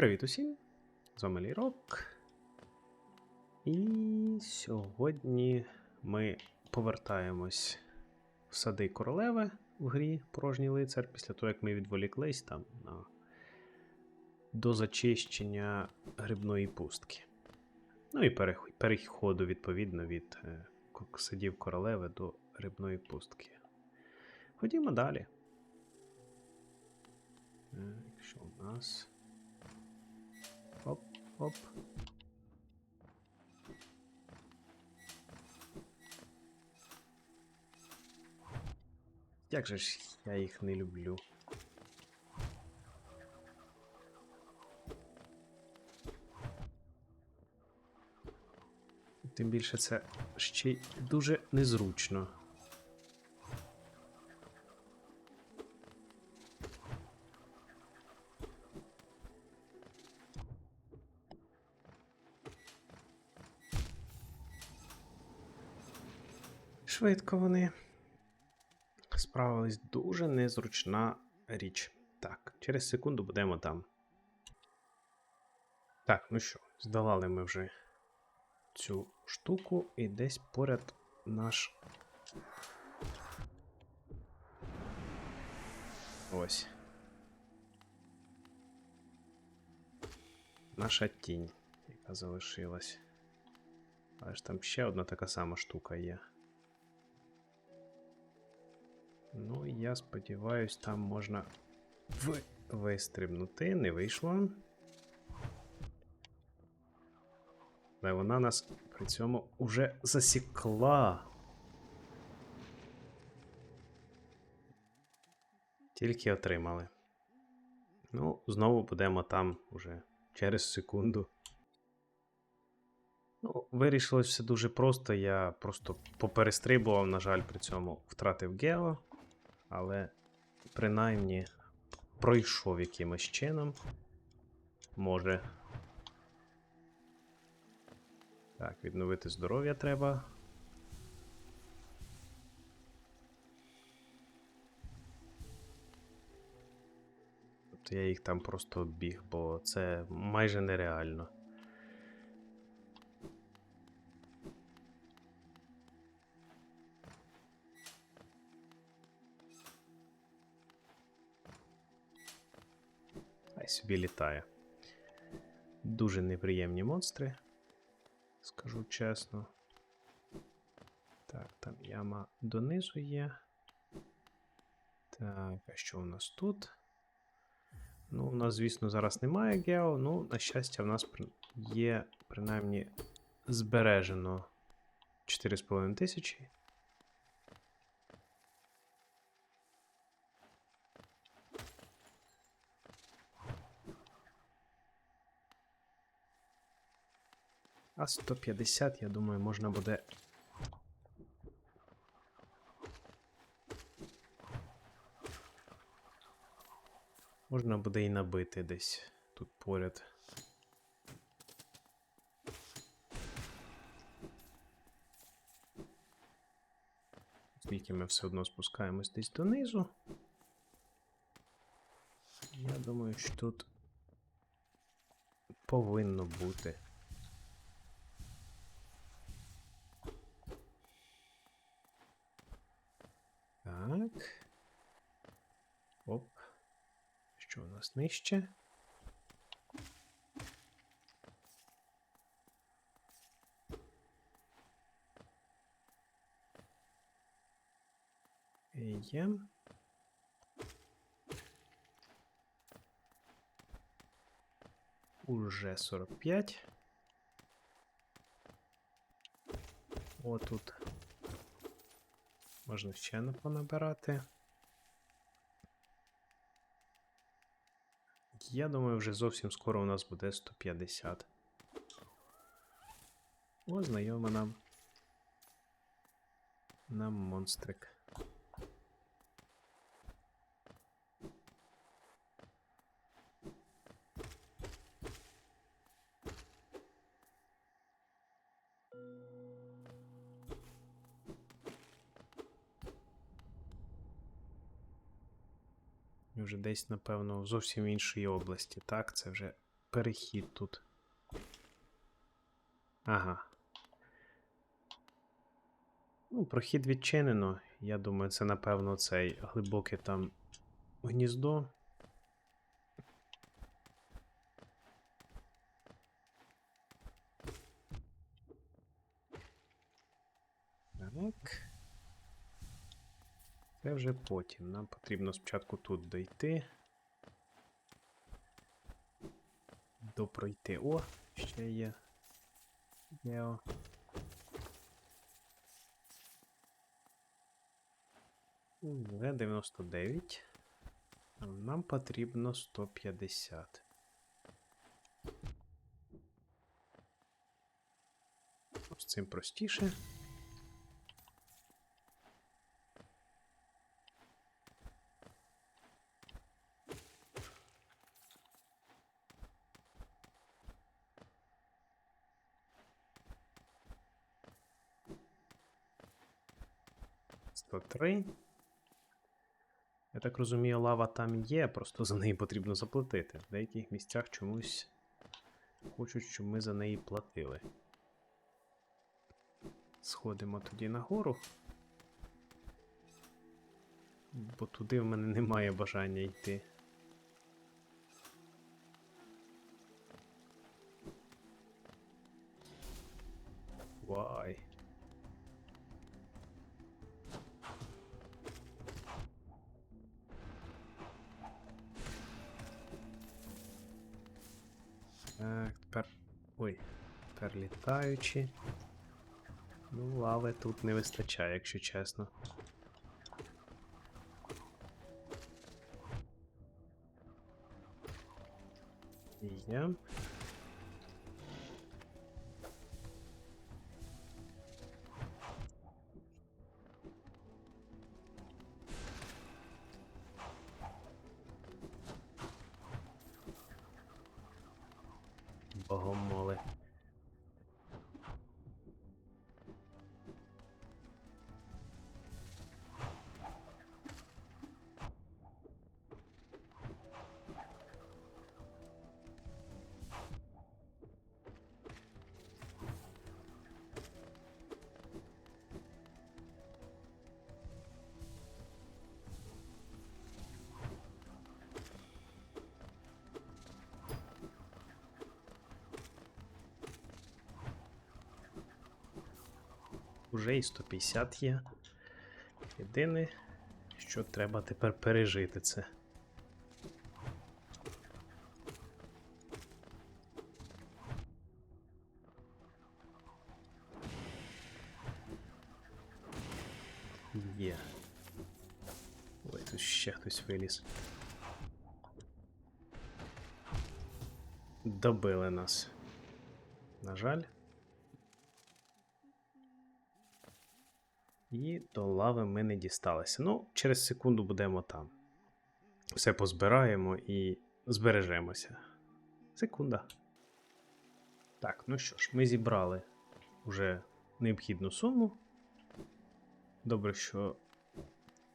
Привіт усім! З вами Лірок. І сьогодні ми повертаємось в сади королеви в грі Порожній лицар після того, як ми відволіклись там на... до зачищення грибної пустки. Ну і переходу, відповідно, від е, садів королеви до грибної пустки. Ходімо далі. Е, Якщо у нас. Оп. Як же ж я їх не люблю. Тим більше це ще й дуже незручно. Швидко вони справились дуже незручна річ. Так, через секунду будемо там. Так, ну що, здолали ми вже цю штуку і десь поряд наш. Ось. Наша тінь, яка залишилась. Але ж там ще одна така сама штука є. Ну, я сподіваюсь, там можна ви... вистрибнути. Не вийшло. Але вона нас при цьому уже засікла. Тільки отримали. Ну, знову будемо там уже через секунду. Ну, вирішилось все дуже просто. Я просто поперестрибував, на жаль, при цьому втратив Гео, але принаймні пройшов якимось чином. Може. Так, відновити здоров'я треба. Тобто я їх там просто обіг, бо це майже нереально. Собі літає. Дуже неприємні монстри, скажу чесно. Так, там яма донизу є. Так, а що у нас тут? Ну, у нас, звісно, зараз немає гео. Ну, на щастя, в нас є принаймні збережено 4,5 тисячі. А 150, я думаю, можна буде. Можна буде і набити десь тут поряд. Оскільки ми все одно спускаємось десь донизу. Я думаю, що тут повинно бути. Так. Оп. Що у нас нижче? Є. Уже 45. О, тут Можна ще не понабирати. Я думаю, вже зовсім скоро у нас буде 150. О, знайома нам. Нам монстрик. Вже десь, напевно, в зовсім іншій області. Так, це вже перехід тут. Ага. Ну, прохід відчинено. Я думаю, це, напевно, цей глибоке там гніздо. Так. Це вже потім. Нам потрібно спочатку тут дойти. Допройти. О, ще є. Гео. В99. Нам потрібно 150. З цим простіше. Сто три. Я так розумію, лава там є, просто за неї потрібно заплатити. В деяких місцях чомусь хочуть, щоб ми за неї платили. Сходимо тоді нагору. Бо туди в мене немає бажання йти. Вай. Так, тепер. Ой, тепер літаючі. Ну, лави тут не вистачає, якщо чесно. Є. Уже і 150 є. Єдине, що треба тепер пережити це. Є. Ой, тут ще хтось виліз. Добили нас. На жаль. І до лави ми не дісталися. Ну, через секунду будемо там. Все позбираємо і збережемося. Секунда. Так, ну що ж, ми зібрали вже необхідну суму. Добре, що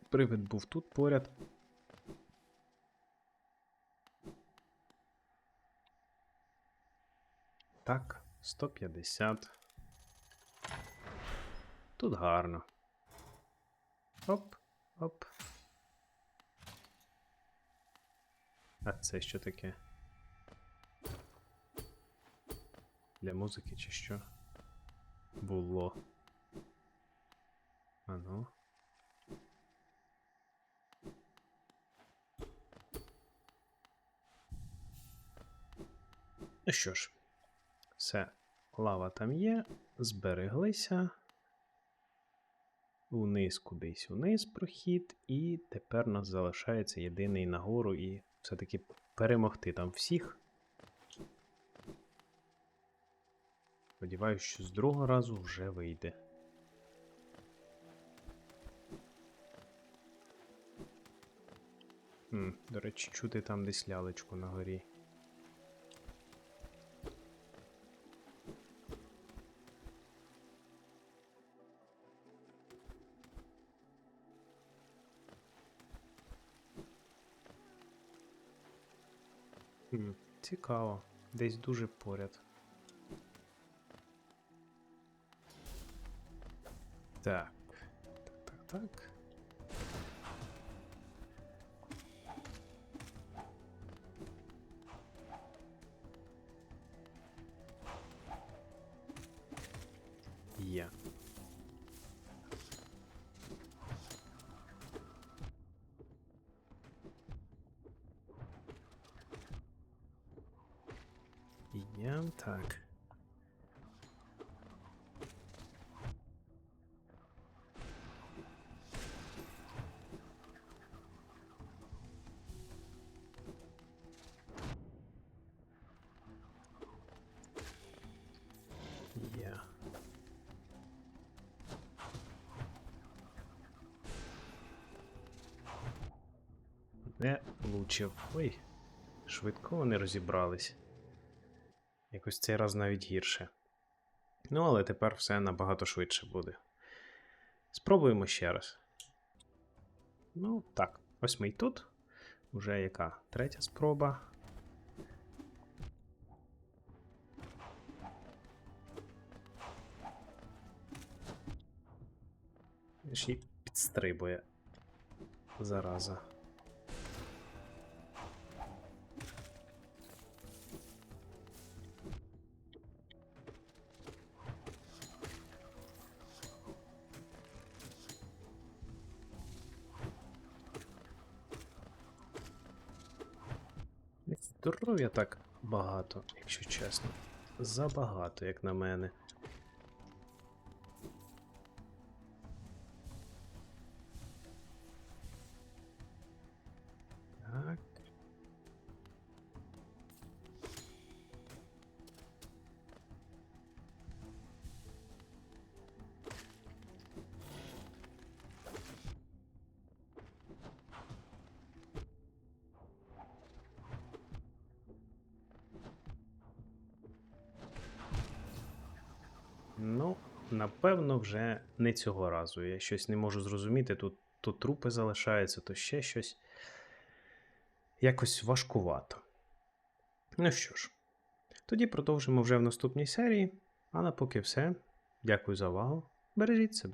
привид був тут поряд. Так, 150. Тут гарно. Оп, оп. А це що таке? Для музики чи що? Було. А ну. Ну що ж, все, лава там є, збереглися. Униз кудись униз прохід, і тепер нас залишається єдиний нагору і все-таки перемогти там всіх. Сподіваюсь, що з другого разу вже вийде. Хм, До речі, чути там десь лялечку на горі. Цікаво. Десь дуже поряд. Так. Так, так, так. Є. Є, так. Не влучив. Ой, швидко вони розібрались. Якось цей раз навіть гірше. Ну, але тепер все набагато швидше буде. Спробуємо ще раз. Ну, так, ось ми й тут. Уже яка третя спроба. Ще й підстрибує. Зараза. Здоров'я так багато, якщо чесно. Забагато, як на мене. Ну, напевно, вже не цього разу. Я щось не можу зрозуміти. Тут то трупи залишаються, то ще щось. Якось важкувато. Ну що ж, тоді продовжимо вже в наступній серії. А на поки все. Дякую за увагу. Бережіть себе.